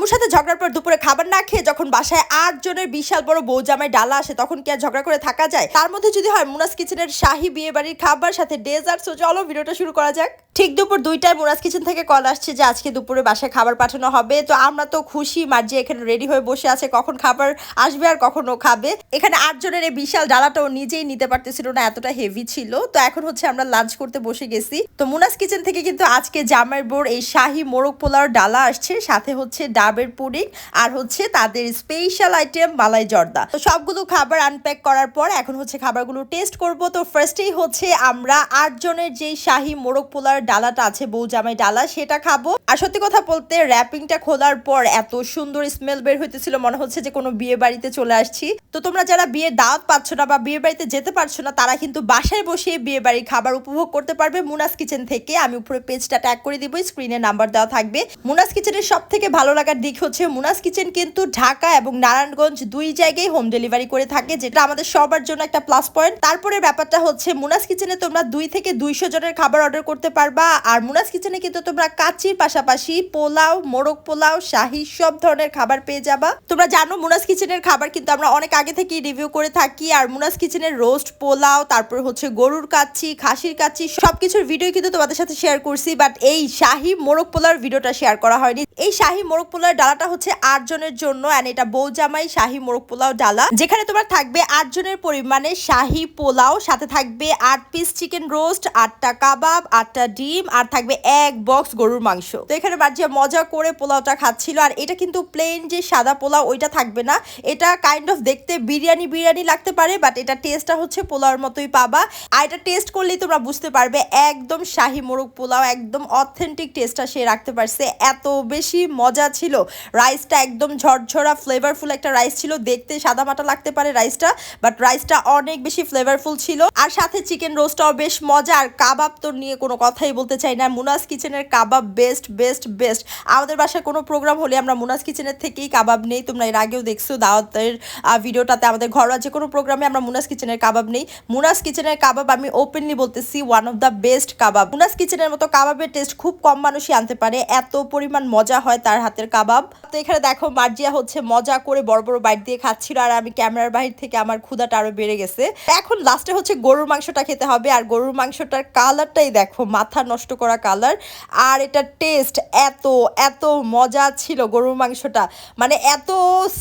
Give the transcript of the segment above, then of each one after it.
আম্মুর সাথে ঝগড়ার পর দুপুরে খাবার না খেয়ে যখন বাসায় আট জনের বিশাল বড় বউ জামাই ডালা আসে, তখন কি আর ঝগড়া করে থাকা যায়? তার মধ্যে যদি হয় মুনাস কিচেনের শাহি বিয়ে বাড়ির খাবার, সাথে ডেজার্ট চলো ভিডিওটা শুরু করা যাক। ঠিক দুপুর দুইটায় মুনাস কিচেন থেকে কল আসছে যে আজকে দুপুরে বাসায় খাবার পাঠানো হবে। তো আমরা তো খুশি, মার্জি এখানে রেডি হয়ে বসে আছে। কখন খাবার আসবে আর কখন খাবে? এখানে আটজনের এই বিশাল ডালাটা ও নিজেই নিতে পারতেছিল না, এতটা হেভি ছিল। তো এখন হচ্ছে আমরা লাঞ্চ করতে বসে গেছি। তো মুনাস কিচেন থেকে কিন্তু আজকে জামাইয়ের বোর এই শাহি মোরগ পোলাওর ডালা আসছে, সাথে হচ্ছে ডাবের পুডিং আর হচ্ছে তাদের স্পেশাল আইটেম মালাই জর্দা। তো সবগুলো খাবার আনপ্যাক করার পর এখন হচ্ছে খাবারগুলো টেস্ট করব। তো ফার্স্টেই হচ্ছে আমরা আট জনের যেই শাহি মোরগ পোলার ডালাটা আছে, বউ জামাই ডালা, সেটা খাব। আর সত্যি কথা বলতে র্যাপিংটা খোলার পর এত সুন্দর স্মেল বের হইতেছিল, মনে হচ্ছে যে কোনো বিয়ে বাড়িতে চলে আসছি। তো তোমরা যারা বিয়ের দাওয়াত পাচ্ছ না বা বিয়ে বাড়িতে যেতে পারছ না, তারা কিন্তু বাসায় বসে বিয়ে বাড়ির খাবার উপভোগ করতে পারবে মুনাস কিচেন থেকে। আমি উপরে পেজটা ট্যাগ করে দিব স্ক্রিনে নাম্বার দেওয়া থাকবে। মুনাস কিচেনের সব থেকে ভালো লাগার দিক হচ্ছে মুনাস কিচেন কিন্তু ঢাকা এবং নারায়ণগঞ্জ দুই জায়গায় হোম ডেলিভারি করে থাকে, যেটা আমাদের সবার জন্য একটা প্লাস পয়েন্ট তারপরে ব্যাপারটা হচ্ছে মুনাস কিচেনে তোমরা দুই থেকে দুইশো জনের খাবার অর্ডার করতে পারবা। আর মুনাস কিচেনে কিন্তু তোমরা কাচির পাশাপাশি পোলাও, মোরগ পোলাও, শাহি সব ধরনের খাবার পেয়ে যাবা। তোমরা জানো মুনাস কিচেনের খাবার কিন্তু আমরা অনেক আগে থেকেই রিভিউ করে থাকি আর মুনাস কিচেনের রোস্ট পোলাও, তারপর হচ্ছে গরুর কাচ্ছি, খাসির কাচ্ছি সবকিছুর ভিডিও কিন্তু তোমাদের সাথে শেয়ার করছি বাট এই শাহি মোরগ পোলার ভিডিওটা শেয়ার করা হয়নি। এই শাহি মোরগ পোলার ডালাটা হচ্ছে আট জনের জন্য অ্যান্ড এটা বৌজামাই শাহি মোরগ পোলাও ডালা, যেখানে তোমার থাকবে আট জনের পরিমাণে শাহি পোলাও, সাথে থাকবে আট পিস চিকেন রোস্ট আটটা কাবাব, আটটা ডিম আর থাকবে এক বক্স গরুর মাংস। তো এখানে বাজিয়া মজা করে পোলাওটা খাচ্ছিল আর এটা কিন্তু প্লেন যে সাদা পোলাও ওইটা থাকবে না। এটা কাইন্ড অফ দেখতে বিরিয়ানি বিরিয়ানি লাগতে পারে বাট এটা টেস্টটা হচ্ছে পোলাওর মতোই পাবা। আর এটা টেস্ট করলেই তোমরা বুঝতে পারবে, একদম শাহি মোরগ পোলাও, একদম অথেন্টিক টেস্টটা সে রাখতে পারছে। এত বেশি মজা ছিল। রাইসটা একদম ঝরঝরা ফ্লেভারফুল একটা রাইস ছিল। দেখতে সাদা মাটা লাগতে পারে রাইসটা বাট রাইসটা অনেক বেশি ফ্লেভারফুল ছিল। আর সাথে চিকেন রোস্টটাও বেশ মজা, আর কাবাব তো নিয়ে কোনো কথাই বলতে চাই না। মুনাস কিচেনের কাবাব বেস্ট বেস্ট বেস্ট আমাদের বাসায় কোনো প্রোগ্রাম হলে আমরা মুনাস কিচেনের থেকেই কাবাব নেই। তোমরা এর আগেও দেখছ দাওয়াতের ভিডিওটাতে আমাদের ঘরোয়া যে কোনো প্রোগ্রামে আমরা মুনাস কিচেনের কাবাব নেই। মুনাস কিচেনের কাবাব আমি ওপেনলি বলতেছি one of the best kebab. Muna's কিচেনের মতো কাবাবের টেস্ট খুব কম মানুষই আনতে পারে। এত পরিমাণ মজা হয় তার হাতের কাবাব। তো এখানে দেখো, মার্জিয়া হচ্ছে মজা করে বড় বড় বাইট দিয়ে খাচ্ছিল আর আমি ক্যামেরার বাহির থেকে আমার ক্ষুদাটা আরও বেড়ে গেছে। এখন লাস্টে হচ্ছে গরুর মাংসটা খেতে হবে। আর গরুর মাংসটার কালারটাই দেখো, মাথা নষ্ট করা কালার। আর এটা টেস্ট এত এত মজা ছিল গরুর মাংসটা। মানে এত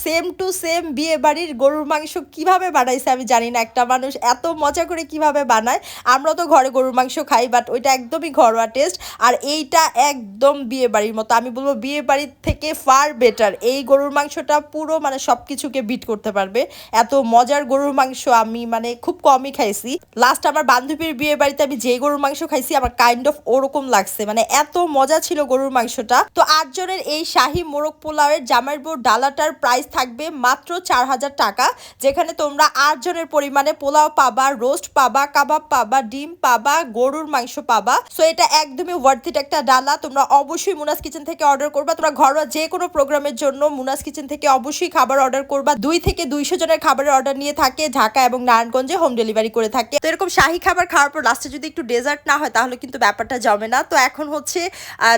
সেম টু সেম বিয়ে বাড়ির গরুর মাংস কীভাবে বানাইছে আমি জানি না। একটা মানুষ এত মজা করে কীভাবে বানায়, আমরা তো ঘরে গরুর মাংস খাই বাট ওইটা একদমই ঘরোয়া টেস্ট আর এইটা একদম বিয়ে বাড়ির মতো। আমি বলব বিয়ে বাড়ির থেকে ফার বেটার এই গরুর মাংসটা পুরো মানে সব কিছুকে বিট করতে পারবে। এত মজার গরুর মাংস আমি মানে খুব কমই খাইছি। লাস্ট আমার বান্ধবীর বিয়ে বাড়িতে আমি যে গরুর মাংস খাইছি, আমার কাইন্ড অফ ওরকম লাগছে। মানে এত মজা ছিল গরুর মাংসটা। তো আটজনের এই শাহি মোরগ পোলাওয়ের জামাইর বোর ডালাটার প্রাইস থাকবে মাত্র চার হাজার টাকা, যেখানে তোমরা আটজনের পরিমাণে পোলাও পাবা রোস্ট পাবা, কাবাব পাবা, ডিম পাবা, গরুর মাংস পাবা। সো এটা একদমই ওয়ার্থিট একটা ডালা। তোমরা অবশ্যই মুনাস কিচেন থেকে অর্ডার করবা। তোমরা ঘরোয়া যে কোনো প্রোগ্রামের জন্য মুনাস কিচেন থেকে অবশ্যই খাবার অর্ডার করবা। দুই থেকে দুইশো জনের খাবারের অর্ডার নিয়ে থাকে ঢাকা এবং নারায়ণগঞ্জে হোম ডেলিভারি করে থাকে। তো এরকম শাহি খাবার খাওয়ার পর লাস্টে যদি একটু ডেজার্ট না হয়, তাহলে কিন্তু ব্যাপারটা জমে না। তো এখন হচ্ছে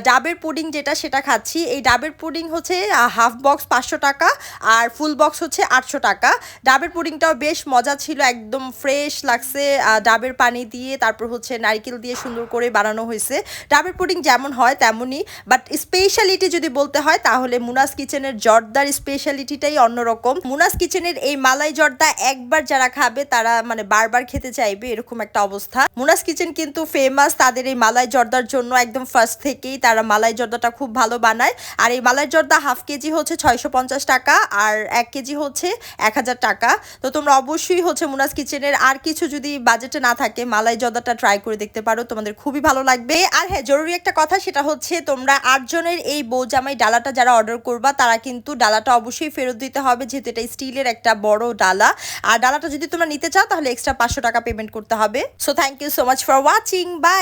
ডাবের পুডিং যেটা সেটা খাচ্ছি। এই ডাবের পুডিং হচ্ছে হাফ বক্স পাঁচশো টাকা আর ফুল বক্স হচ্ছে আটশো টাকা। ডাবের পুডিংটাও বেশ মজা ছিল, একদম ফ্রেশ লাগছে ডাবের পানি দিয়ে তারপর হচ্ছে নারকেল দিয়ে সুন্দর করে বানানো হয়েছে। ডাবের পুডিং যেমন হয় তেমনই, বাট স্পেশালিটি যদি বলতে হয়, তাহলে মুনাস কিচেনের জর্দার স্পেশালিটিটাই অন্যরকম। মুনাস কিচেনের এই মালাই জর্দা একবার যারা খাবে, তারা মানে বারবার খেতে চাইবে, এরকম একটা অবস্থা। মুনাস কিচেন কিন্তু ফেমাস তাদের এই মালাই জর্দার জন্য একদম ফার্স্ট থেকেই তারা মালাই জর্দাটা খুব ভালো বানায়। আর এই মালাই জর্দা হাফ কেজি হচ্ছে ছয়শো পঞ্চাশ টাকা আর এক কেজি হচ্ছে এক হাজার টাকা। তো তোমরা অবশ্যই হচ্ছে মুনাস কিচেনের আর কিছু যদি বাজেটে না থাকে মালাই জর্দাটা ট্রাই করে দেখতে পারো, তোমাদের খুবই ভালো লাগবে। আর হ্যাঁ জরুরি একটা কথা সেটা হচ্ছে তোমরা আটজনের এই বৌজামাই ডালাটা যারা অর্ডার করবা, তারা কিন্তু ডালাটা অবশ্যই ফেরত দিতে হবে, যেহেতু এটা স্টিলের একটা বড় ডালা। আর ডালাটা যদি তোমরা নিতে চাও, তাহলে এক্সট্রা পাঁচশো টাকা পেমেন্ট করতে হবে। So thank you so much for watching bye